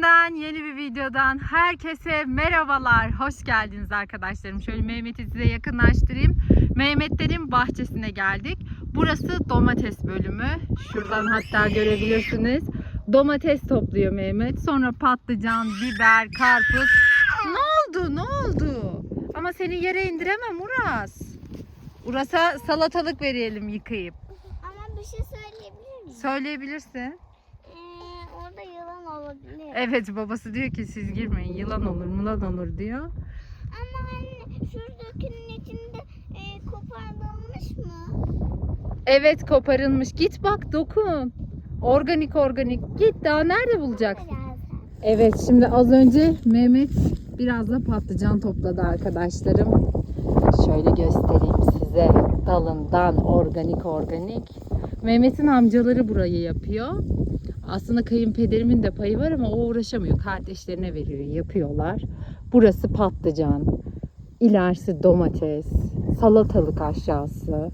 evinden yeni bir videodan herkese merhabalar. Hoş geldiniz arkadaşlarım. Şöyle Mehmet'i size yakınlaştırayım. Mehmetlerin bahçesine geldik. Burası domates bölümü. Şuradan hatta görebilirsiniz. Domates topluyor Mehmet. Sonra patlıcan, biber, karpuz. Ne oldu? Ne oldu? Ama seni yere indiremem Uras. Uras'a salatalık verelim yıkayıp. Ama bir şey söyleyebilir miyim? Söyleyebilirsin. Ee, orada yılan olabilir. Evet babası diyor ki siz girmeyin yılan olur mulan olur diyor. Ama anne şuradakinin içinde e, koparılmış mı? Evet koparılmış. Git bak dokun. Organik organik. Git daha nerede bulacaksın? Evet şimdi az önce Mehmet biraz da patlıcan topladı arkadaşlarım. Şöyle göstereyim size. Dalından organik organik. Mehmet'in amcaları burayı yapıyor. Aslında kayınpederimin de payı var ama o uğraşamıyor. Kardeşlerine veriyor, yapıyorlar. Burası patlıcan. İlerisi domates, salatalık aşağısı,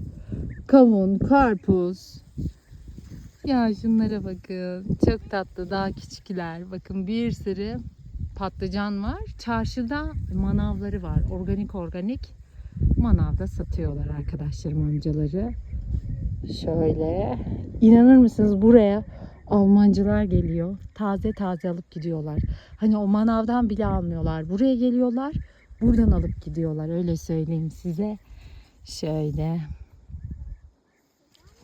kavun, karpuz. Ya şunlara bakın. Çok tatlı daha küçükler. Bakın bir sürü patlıcan var. Çarşıda manavları var. Organik organik manavda satıyorlar arkadaşlarım amcaları. Şöyle. İnanır mısınız buraya Almancılar geliyor. Taze taze alıp gidiyorlar. Hani o manavdan bile almıyorlar. Buraya geliyorlar. Buradan alıp gidiyorlar. Öyle söyleyeyim size. Şöyle.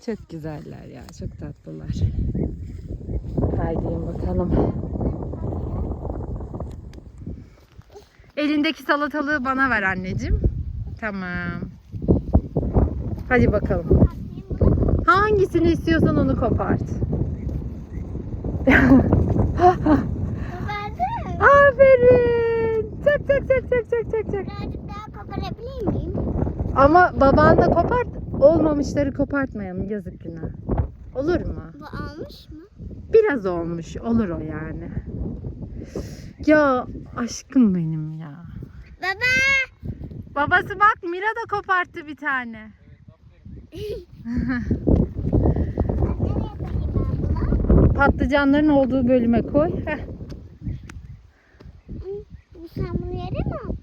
Çok güzeller ya. Çok tatlılar. Haydi bakalım. Elindeki salatalığı bana ver anneciğim. Tamam. Hadi bakalım. Hangisini istiyorsan onu kopart. Aferin. Çak çak çak çak çak çak çak. Birazcık daha koparabilir miyim? Ama babanla kopart. Olmamışları kopartmayalım yazık günah. Olur mu? Bu almış mı? Biraz olmuş. Olur o yani. Ya aşkım benim ya. Baba. Babası bak Mira da koparttı bir tane. Nereye koyayım ben bunu? Patlıcanların olduğu bölüme koy. Heh. Bu sen bunu yere mi aldın?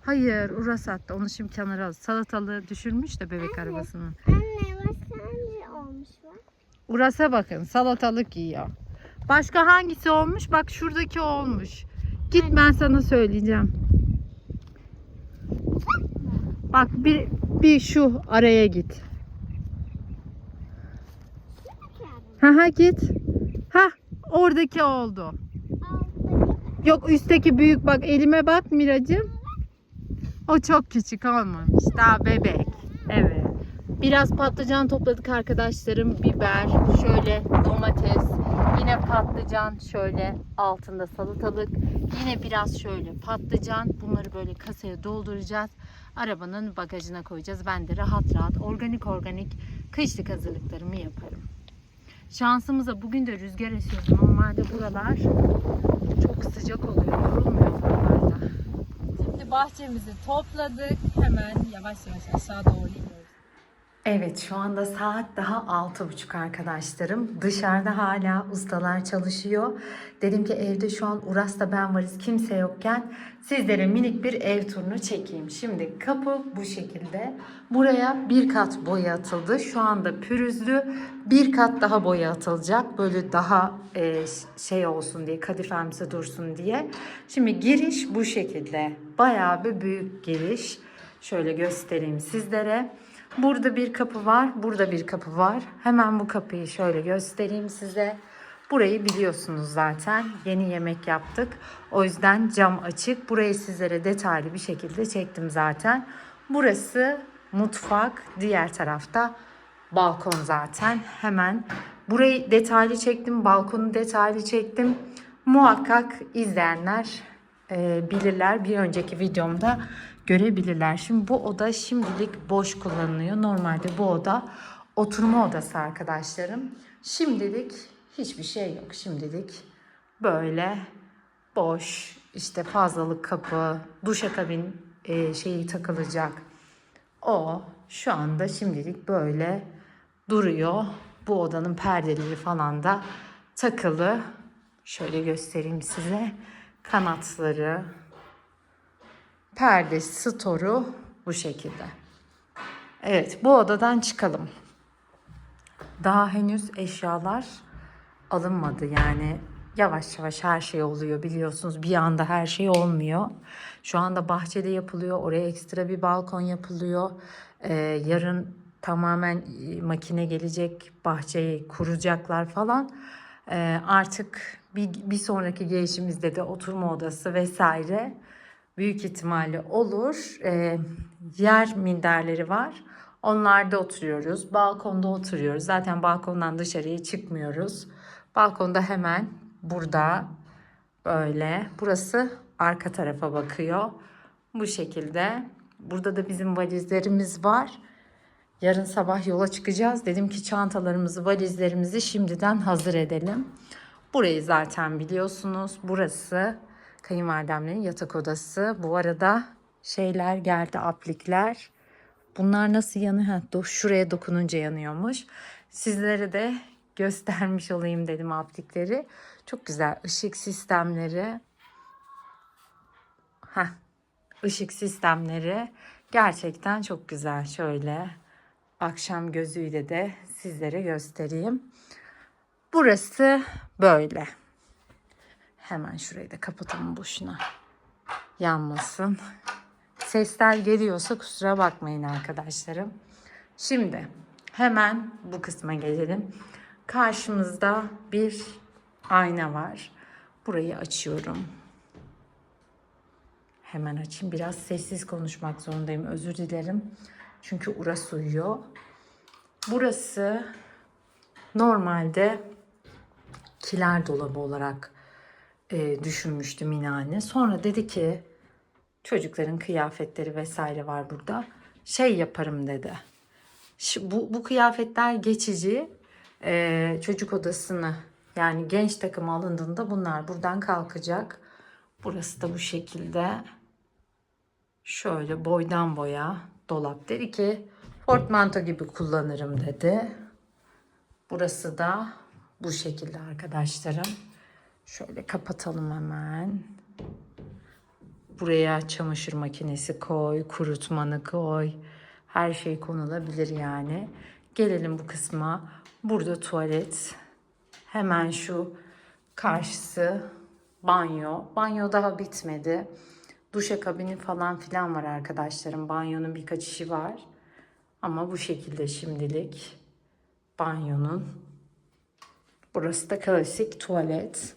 Hayır Uras attı. Onu şimdi kenara al. Salatalığı düşürmüş de bebek Anne. arabasını. Anne bak sence olmuş mu? Uras'a bakın salatalık yiyor. Başka hangisi olmuş? Bak şuradaki olmuş. Git ben sana söyleyeceğim. Bak bir, bir şu araya git. Ha ha git. Oradaki oldu. Yok üstteki büyük bak elime bak Miracığım. O çok küçük olmamış. Daha bebek. Evet. Biraz patlıcan topladık arkadaşlarım. Biber, şöyle domates, yine patlıcan şöyle altında salatalık, yine biraz şöyle patlıcan. Bunları böyle kasaya dolduracağız. Arabanın bagajına koyacağız. Ben de rahat rahat organik organik kışlık hazırlıklarımı yaparım. Şansımıza bugün de rüzgar esiyor. Normalde buralar çok sıcak oluyor. Yorulmuyor buralarda. Şimdi bahçemizi topladık. Hemen yavaş yavaş aşağı doğru. Evet şu anda saat daha altı buçuk arkadaşlarım. Dışarıda hala ustalar çalışıyor. Dedim ki evde şu an Uras'ta ben varız kimse yokken sizlere minik bir ev turunu çekeyim. Şimdi kapı bu şekilde. Buraya bir kat boya atıldı. Şu anda pürüzlü bir kat daha boya atılacak. Böyle daha e, şey olsun diye kadifemsi dursun diye. Şimdi giriş bu şekilde. Bayağı bir büyük giriş. Şöyle göstereyim sizlere. Burada bir kapı var, burada bir kapı var. Hemen bu kapıyı şöyle göstereyim size. Burayı biliyorsunuz zaten. Yeni yemek yaptık. O yüzden cam açık. Burayı sizlere detaylı bir şekilde çektim zaten. Burası mutfak. Diğer tarafta balkon zaten. Hemen burayı detaylı çektim. Balkonu detaylı çektim. Muhakkak izleyenler e, bilirler. Bir önceki videomda görebilirler. Şimdi bu oda şimdilik boş kullanılıyor. Normalde bu oda oturma odası arkadaşlarım. Şimdilik hiçbir şey yok. Şimdilik böyle boş işte fazlalık kapı, duşakabin e, şeyi takılacak. O şu anda şimdilik böyle duruyor. Bu odanın perdeleri falan da takılı. Şöyle göstereyim size. Kanatları, perdesi, storu bu şekilde. Evet, bu odadan çıkalım. Daha henüz eşyalar alınmadı yani yavaş yavaş her şey oluyor biliyorsunuz bir anda her şey olmuyor. Şu anda bahçede yapılıyor oraya ekstra bir balkon yapılıyor. Ee, yarın tamamen e, makine gelecek bahçeyi kuracaklar falan. Ee, artık bir, bir sonraki gelişimizde de oturma odası vesaire büyük ihtimalle olur. Ee, yer minderleri var. Onlarda oturuyoruz. Balkonda oturuyoruz. Zaten balkondan dışarıya çıkmıyoruz. Balkonda hemen burada böyle. Burası arka tarafa bakıyor. Bu şekilde. Burada da bizim valizlerimiz var. Yarın sabah yola çıkacağız. Dedim ki çantalarımızı, valizlerimizi şimdiden hazır edelim. Burayı zaten biliyorsunuz. Burası kayınvalidemlerin yatak odası. Bu arada şeyler geldi, aplikler. Bunlar nasıl yanıyor? Ha, şuraya dokununca yanıyormuş. Sizlere de göstermiş olayım dedim aplikleri. Çok güzel ışık sistemleri. Ha, ışık sistemleri gerçekten çok güzel. Şöyle akşam gözüyle de sizlere göstereyim. Burası böyle. Hemen şurayı da kapatalım boşuna. Yanmasın. Sesler geliyorsa kusura bakmayın arkadaşlarım. Şimdi hemen bu kısma gelelim. Karşımızda bir ayna var. Burayı açıyorum. Hemen açayım. Biraz sessiz konuşmak zorundayım. Özür dilerim. Çünkü Uras uyuyor. Burası normalde kiler dolabı olarak e, düşünmüştüm yine anne. Sonra dedi ki çocukların kıyafetleri vesaire var burada. Şey yaparım dedi. Şu, bu, bu kıyafetler geçici. Ee, çocuk odasını yani genç takımı alındığında bunlar buradan kalkacak. Burası da bu şekilde. Şöyle boydan boya dolap dedi ki portmanto gibi kullanırım dedi. Burası da bu şekilde arkadaşlarım. Şöyle kapatalım hemen. Buraya çamaşır makinesi koy, kurutmanı koy. Her şey konulabilir yani. Gelelim bu kısma. Burada tuvalet. Hemen şu karşısı banyo. Banyo daha bitmedi. Duşakabini falan filan var arkadaşlarım. Banyonun birkaç işi var. Ama bu şekilde şimdilik banyonun. Burası da klasik tuvalet.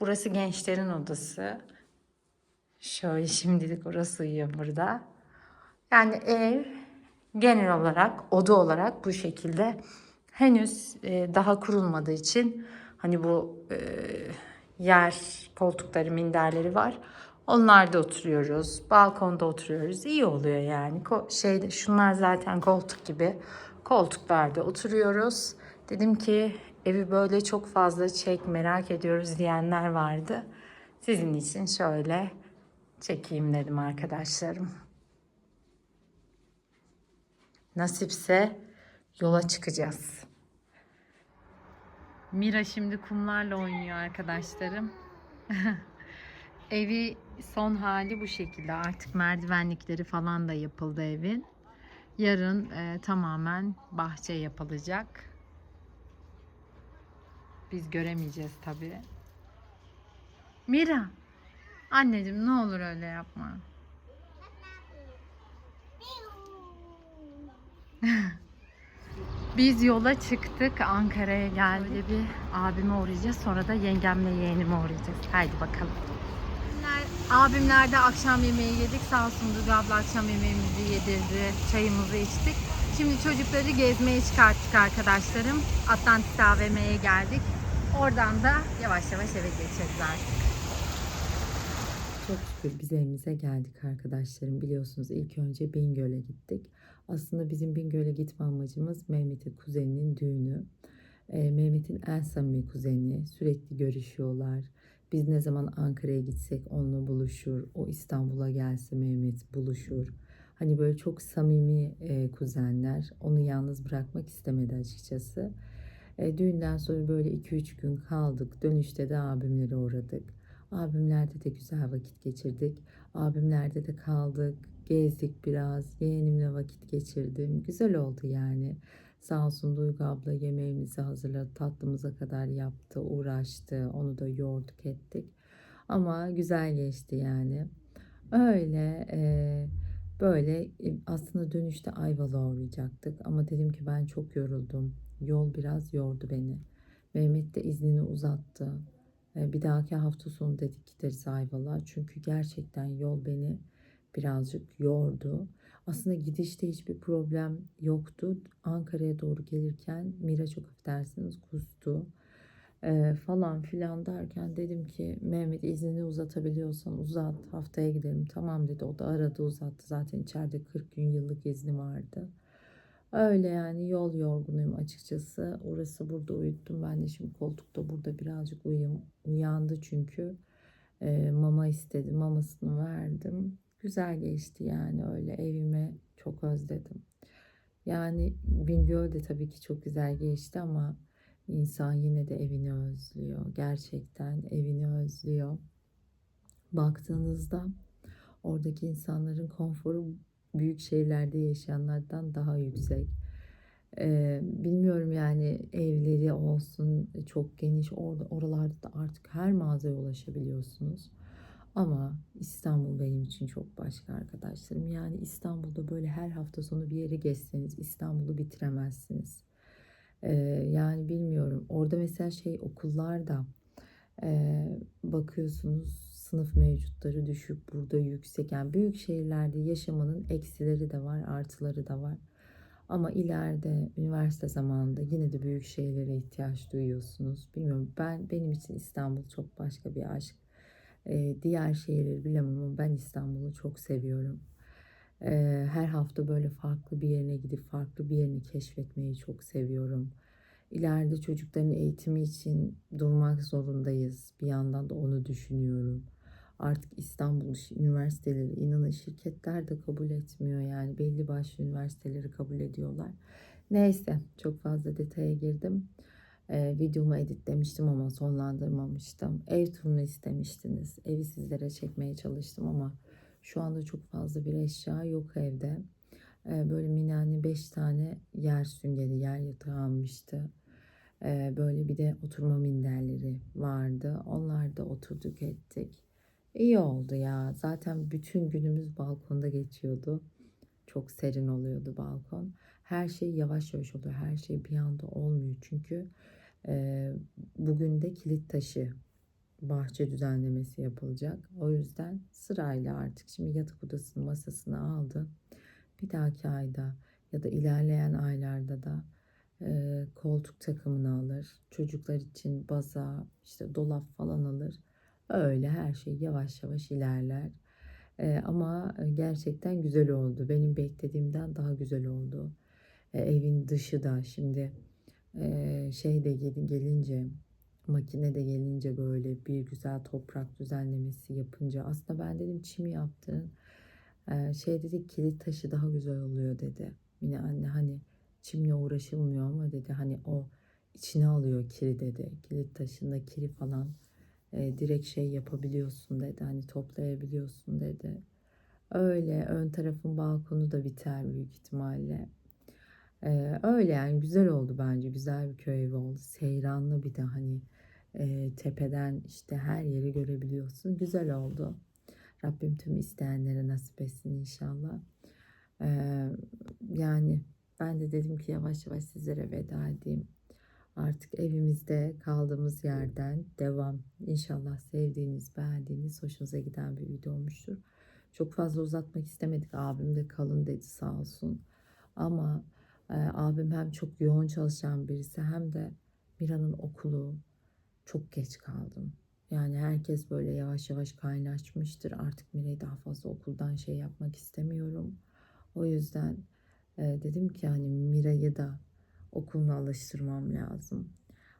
Burası gençlerin odası. Şöyle şimdilik orası uyuyor burada. Yani ev genel olarak oda olarak bu şekilde henüz e, daha kurulmadığı için hani bu e, yer koltukları minderleri var. Onlarda oturuyoruz. Balkonda oturuyoruz. İyi oluyor yani. Ko- şeyde şunlar zaten koltuk gibi. Koltuklarda oturuyoruz. Dedim ki evi böyle çok fazla çek merak ediyoruz diyenler vardı. Sizin için şöyle çekeyim dedim arkadaşlarım. Nasipse yola çıkacağız. Mira şimdi kumlarla oynuyor arkadaşlarım. Evi son hali bu şekilde. Artık merdivenlikleri falan da yapıldı evin. Yarın e, tamamen bahçe yapılacak. Biz göremeyeceğiz tabii. Mira, anneciğim ne olur öyle yapma. Biz yola çıktık. Ankara'ya geldik. Böyle bir abime uğrayacağız. Sonra da yengemle yeğenime uğrayacağız. Haydi bakalım. Abimler de akşam yemeği yedik. Sağ olsun Duygu abla akşam yemeğimizi yedirdi. Çayımızı içtik. Şimdi çocukları gezmeye çıkarttık arkadaşlarım. Atlantis AVM'ye geldik. Oradan da yavaş yavaş eve geçeriz artık. Çok şükür biz evimize geldik arkadaşlarım. Biliyorsunuz ilk önce Bingöl'e gittik. Aslında bizim Bingöl'e gitme amacımız Mehmet'in kuzeninin düğünü. Ee, Mehmet'in en samimi kuzeni. Sürekli görüşüyorlar. Biz ne zaman Ankara'ya gitsek onunla buluşur. O İstanbul'a gelse Mehmet buluşur. Hani böyle çok samimi e, kuzenler. Onu yalnız bırakmak istemedi açıkçası. E, düğünden sonra böyle 2-3 gün kaldık. Dönüşte de abimlere uğradık. Abimlerde de güzel vakit geçirdik. Abimlerde de kaldık. Gezdik biraz. Yeğenimle vakit geçirdim. Güzel oldu yani. Sağ olsun Duygu abla yemeğimizi hazırladı. Tatlımıza kadar yaptı, uğraştı. Onu da yoğurduk ettik. Ama güzel geçti yani. Öyle e, böyle aslında dönüşte Ayvalık'a uğrayacaktık. Ama dedim ki ben çok yoruldum. Yol biraz yordu beni. Mehmet de iznini uzattı. Bir dahaki hafta sonu dedik gideriz Ayvalık'a. Çünkü gerçekten yol beni birazcık yordu. Aslında gidişte hiçbir problem yoktu. Ankara'ya doğru gelirken Mira çok affedersiniz kustu. Ee, falan filan derken dedim ki Mehmet iznini uzatabiliyorsan uzat haftaya gidelim. Tamam dedi o da aradı uzattı zaten içeride 40 gün yıllık izni vardı. Öyle yani yol yorgunuyum açıkçası. Orası burada uyuttum. Ben de şimdi koltukta burada birazcık uyum, uyandı çünkü. Ee, mama istedi. Mamasını verdim. Güzel geçti yani öyle evime çok özledim. Yani Bingöl de tabii ki çok güzel geçti ama insan yine de evini özlüyor. Gerçekten evini özlüyor. Baktığınızda oradaki insanların konforu büyük şehirlerde yaşayanlardan daha yüksek. Ee, bilmiyorum yani evleri olsun çok geniş orada oralarda da artık her mağazaya ulaşabiliyorsunuz. Ama İstanbul benim için çok başka arkadaşlarım. Yani İstanbul'da böyle her hafta sonu bir yere geçseniz İstanbul'u bitiremezsiniz. Yani bilmiyorum. Orada mesela şey okullarda bakıyorsunuz sınıf mevcutları düşük, burada yüksek. Yani büyük şehirlerde yaşamanın eksileri de var, artıları da var. Ama ileride üniversite zamanında yine de büyük şehirlere ihtiyaç duyuyorsunuz. Bilmiyorum ben benim için İstanbul çok başka bir aşk. Diğer şehirleri bilemem ama ben İstanbul'u çok seviyorum. Her hafta böyle farklı bir yerine gidip farklı bir yerini keşfetmeyi çok seviyorum. İleride çocukların eğitimi için durmak zorundayız. Bir yandan da onu düşünüyorum. Artık İstanbul üniversiteleri inanın şirketler de kabul etmiyor yani belli başlı üniversiteleri kabul ediyorlar. Neyse çok fazla detaya girdim. Ee, videomu editlemiştim ama sonlandırmamıştım. Ev turunu istemiştiniz. Evi sizlere çekmeye çalıştım ama şu anda çok fazla bir eşya yok evde. Ee, böyle minani 5 tane yer süngeri, yer yatağı almıştı. Ee, böyle bir de oturma minderleri vardı. Onlar da oturduk ettik. İyi oldu ya. Zaten bütün günümüz balkonda geçiyordu. Çok serin oluyordu balkon. Her şey yavaş yavaş oluyor. Her şey bir anda olmuyor. Çünkü e, bugün de kilit taşı bahçe düzenlemesi yapılacak. O yüzden sırayla artık şimdi yatak odasının masasını aldı. Bir dahaki ayda ya da ilerleyen aylarda da e, koltuk takımını alır. Çocuklar için baza, işte dolap falan alır. Öyle her şey yavaş yavaş ilerler. E, ama gerçekten güzel oldu. Benim beklediğimden daha güzel oldu. E, evin dışı da şimdi e, şey de gel- gelince makine de gelince böyle bir güzel toprak düzenlemesi yapınca aslında ben dedim çim yaptın. E, şey dedi kilit taşı daha güzel oluyor dedi. Yine anne hani çimle uğraşılmıyor ama dedi hani o içine alıyor kiri dedi. Kilit taşında kiri falan e, direkt şey yapabiliyorsun dedi. Hani toplayabiliyorsun dedi. Öyle ön tarafın balkonu da biter büyük ihtimalle. Ee, öyle yani güzel oldu bence. Güzel bir köy evi oldu. Seyranlı bir de hani e, tepeden işte her yeri görebiliyorsun. Güzel oldu. Rabbim tüm isteyenlere nasip etsin inşallah. Ee, yani ben de dedim ki yavaş yavaş sizlere veda edeyim. Artık evimizde kaldığımız yerden devam. İnşallah sevdiğiniz, beğendiğiniz, hoşunuza giden bir video olmuştur. Çok fazla uzatmak istemedik. Abim de kalın dedi sağ olsun. Ama e, abim hem çok yoğun çalışan birisi hem de Mira'nın okulu çok geç kaldım. Yani herkes böyle yavaş yavaş kaynaşmıştır. Artık Mira'yı daha fazla okuldan şey yapmak istemiyorum. O yüzden e, dedim ki hani Mira'yı da okuluna alıştırmam lazım.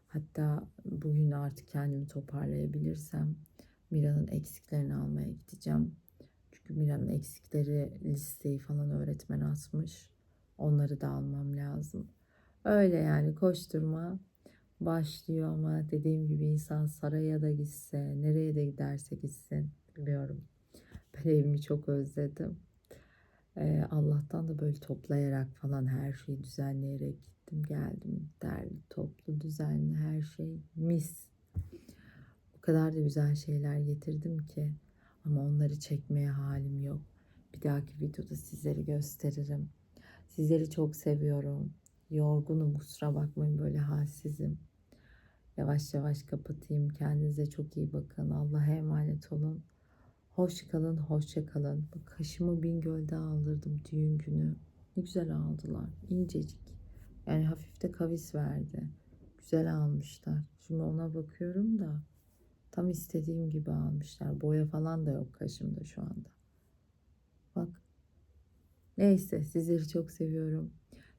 Hatta bugün artık kendimi toparlayabilirsem Mira'nın eksiklerini almaya gideceğim. Çünkü Mira'nın eksikleri listeyi falan öğretmen asmış. Onları da almam lazım. Öyle yani koşturma. Başlıyor ama dediğim gibi insan saraya da gitse, nereye de giderse gitsin bilmiyorum. Ben evimi çok özledim. Ee, Allah'tan da böyle toplayarak falan her şeyi düzenleyerek gittim geldim. Derli, toplu, düzenli her şey mis. O kadar da güzel şeyler getirdim ki ama onları çekmeye halim yok. Bir dahaki videoda sizleri gösteririm. Sizleri çok seviyorum. Yorgunum kusura bakmayın böyle halsizim. Yavaş yavaş kapatayım. Kendinize çok iyi bakın. Allah'a emanet olun. Hoş kalın, hoşça kalın. Bak kaşımı Bingöl'de aldırdım düğün günü. Ne güzel aldılar. İncecik. Yani hafif de kavis verdi. Güzel almışlar. Şimdi ona bakıyorum da tam istediğim gibi almışlar. Boya falan da yok kaşımda şu anda. Bak. Neyse sizleri çok seviyorum.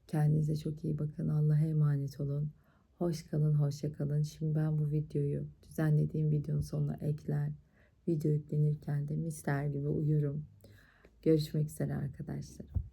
Kendinize çok iyi bakın. Allah'a emanet olun. Hoş kalın, hoşça kalın. Şimdi ben bu videoyu düzenlediğim videonun sonuna ekler. Video yüklenirken de misler gibi uyurum. Görüşmek üzere arkadaşlar.